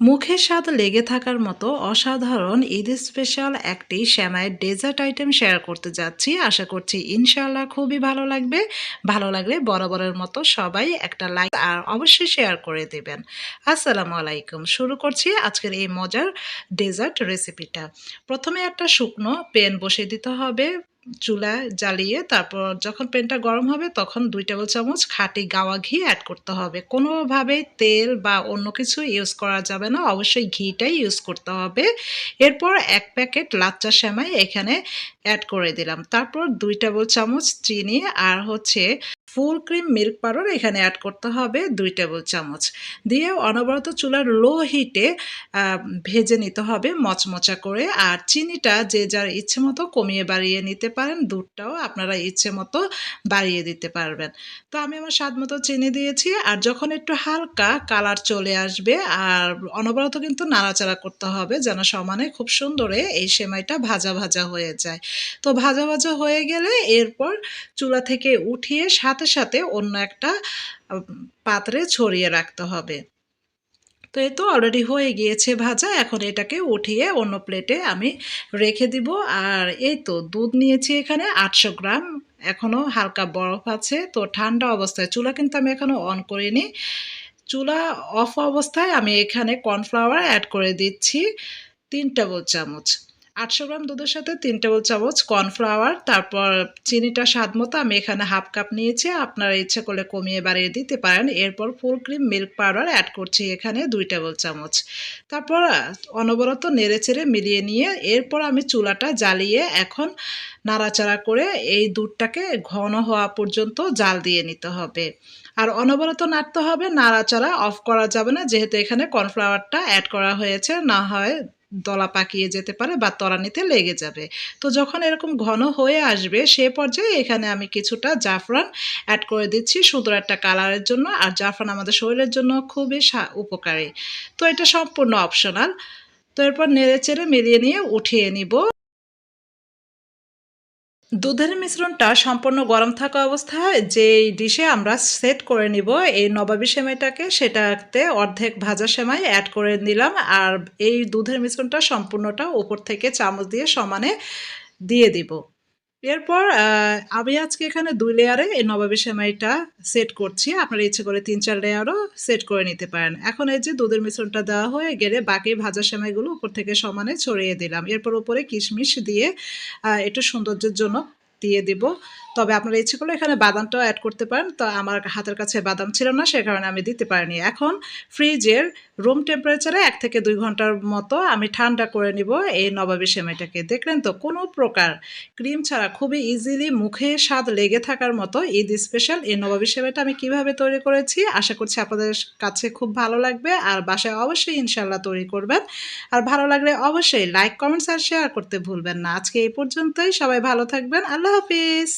মুখে স্বাদ লেগে থাকার মতো অসাধারণ ঈদ স্পেশাল একটি শ্যামাইয়ের ডেজার্ট আইটেম শেয়ার করতে যাচ্ছি। আশা করছি ইনশাল্লাহ খুবই ভালো লাগবে। ভালো লাগলে বরাবরের মতো সবাই একটা লাইক আর অবশ্যই শেয়ার করে দেবেন। আসসালামু আলাইকুম। শুরু করছি আজকের এই মজার ডেজার্ট রেসিপিটা প্রথমে একটা শুকনো পেন বসিয়ে দিতে হবে। চুলা জ্বালিয়ে তারপর যখন পেনটা গরম হবে তখন দুই টেবিল চামচ খাঁটি গাওয়া ঘি অ্যাড করতে হবে। কোনোভাবেই তেল বা অন্য কিছু ইউজ করা যাবে না, অবশ্যই ঘিটাই ইউজ করতে হবে। এরপর এক প্যাকেট লাচ্চা সেমাই এখানে অ্যাড করে দিলাম। তারপর দুই টেবিল চামচ চিনি আর হচ্ছে ফুল ক্রিম মিল্ক পাউডার এখানে অ্যাড করতে হবে দুই টেবিল চামচ। দিয়ে অনবরত চুলার লো হিটে ভেজে নিতে হবে মচমচা করে। আর চিনিটা যে যার ইচ্ছে মতো কমিয়ে বাড়িয়ে নিতে পারেন, দুধটাও আপনারা ইচ্ছে মতো বাড়িয়ে দিতে পারবেন। তো আমি আমার স্বাদ মতো চিনি দিয়েছি। আর যখন একটু হালকা কালার চলে আসবে, আর অনবরত কিন্তু নাড়াচাড়া করতে হবে যেন সমানে খুব সুন্দরে এই সেমাইটা ভাজা ভাজা হয়ে যায়। তো ভাজা ভাজা হয়ে গেলে এরপর চুলা থেকে উঠিয়ে সাথে সাথে অন্য একটা পাত্রে ছড়িয়ে রাখতে হবে। তো এই তো অলরেডি হয়ে গিয়েছে ভাজা, এখন এটাকে উঠিয়ে অন্য প্লেটে আমি রেখে দিব। আর এই তো দুধ নিয়েছি এখানে আটশো গ্রাম এখনও হালকা বরফ আছে। তো ঠান্ডা অবস্থায়, চুলা কিন্তু আমি এখনও অন করিনি। চুলা অফ অবস্থায় আমি এখানে কর্নফ্লাওয়ার অ্যাড করে দিচ্ছি, তিন টেবিল চামচ। আটশো গ্রাম দুধের সাথে তিন টেবিল চামচ কর্নফ্লাওয়ার, তারপর চিনিটা স্বাদ মতো আমি এখানে হাফ কাপ নিয়েছি। আপনারা ইচ্ছে করলে কমিয়ে বাড়িয়ে দিতে পারেন। এরপর full cream milk powder add করছি এখানে দুই টেবিল চামচ। তারপর অনবরত নেড়ে চেড়ে মিলিয়ে নিয়ে এরপর আমি চুলাটা জ্বালিয়ে এখন নাড়াচাড়া করে এই দুধটাকে ঘন হওয়া পর্যন্ত জাল দিয়ে নিতে হবে। আর অনবরত নাড়তে হবে, নাড়াচাড়া অফ করা যাবে না, যেহেতু এখানে কর্নফ্লাওয়ারটা অ্যাড করা হয়েছে। না হয় দলা পাকিয়ে যেতে পারে বা তরানিতে লেগে যাবে। তো যখন এরকম ঘন হয়ে আসবে, সে পর্যায়ে এখানে আমি কিছুটা জাফরান অ্যাড করে দিচ্ছি সুন্দর একটা কালারের জন্য। আর জাফরান আমাদের শরীরের জন্য খুবই উপকারী। তো এটা সম্পূর্ণ অপশনাল তো এরপর নেড়ে চেড়ে মিলিয়ে নিয়ে উঠিয়ে নিব। দুধের মিশ্রণটা সম্পূর্ণ গরম থাকা অবস্থায় যে ডিশে আমরা সেট করে নিব, এই নবাবি সেমাইটাকে সেটাতে অর্ধেক ভাজা সেমাই অ্যাড করে নিলাম আর এই দুধের মিশ্রণটা সম্পূর্ণটা উপর থেকে চামচ দিয়ে সমানে দিয়ে দিব। এরপর আমি আজকে এখানে দুই লেয়ারে এই নবাবি সেমাইটা সেট করছি। আপনারা ইচ্ছে করে তিন, চার লেয়ারও সেট করে নিতে পারেন। এখন এই যে দুধের মিশ্রণটা দেওয়া হয়ে গেলে বাকি ভাজা সেমাইগুলো উপর থেকে সমানে ছড়িয়ে দিলাম। এরপর উপরে কিশমিশ দিয়ে একটু সৌন্দর্যের জন্য দিয়ে দিব। তবে আপনারা ইচ্ছে করলে এখানে বাদামটাও অ্যাড করতে পারেন। তো আমার হাতের কাছে বাদাম ছিল না, সে কারণে আমি দিতে পারিনি। এখন ফ্রিজের রুম টেম্পারেচারে এক থেকে দুই ঘণ্টার মতো আমি ঠান্ডা করে নিব এই নবাবি সেমাইটাকে। দেখলেন তো, কোনো প্রকার ক্রিম ছাড়া খুবই ইজিলি মুখে স্বাদ লেগে থাকার মতো ঈদ স্পেশাল এই নবাবি সেমাইটা আমি কীভাবে তৈরি করেছি, আশা করছি আপনাদের কাছে খুব ভালো লাগবে। আর বাসায় অবশ্যই ইনশাল্লাহ তৈরি করবেন। আর ভালো লাগলে অবশ্যই লাইক কমেন্টস আর শেয়ার করতে ভুলবেন না। আজকে এই পর্যন্তই, সবাই ভালো থাকবেন। আল্লাহ হাফিজ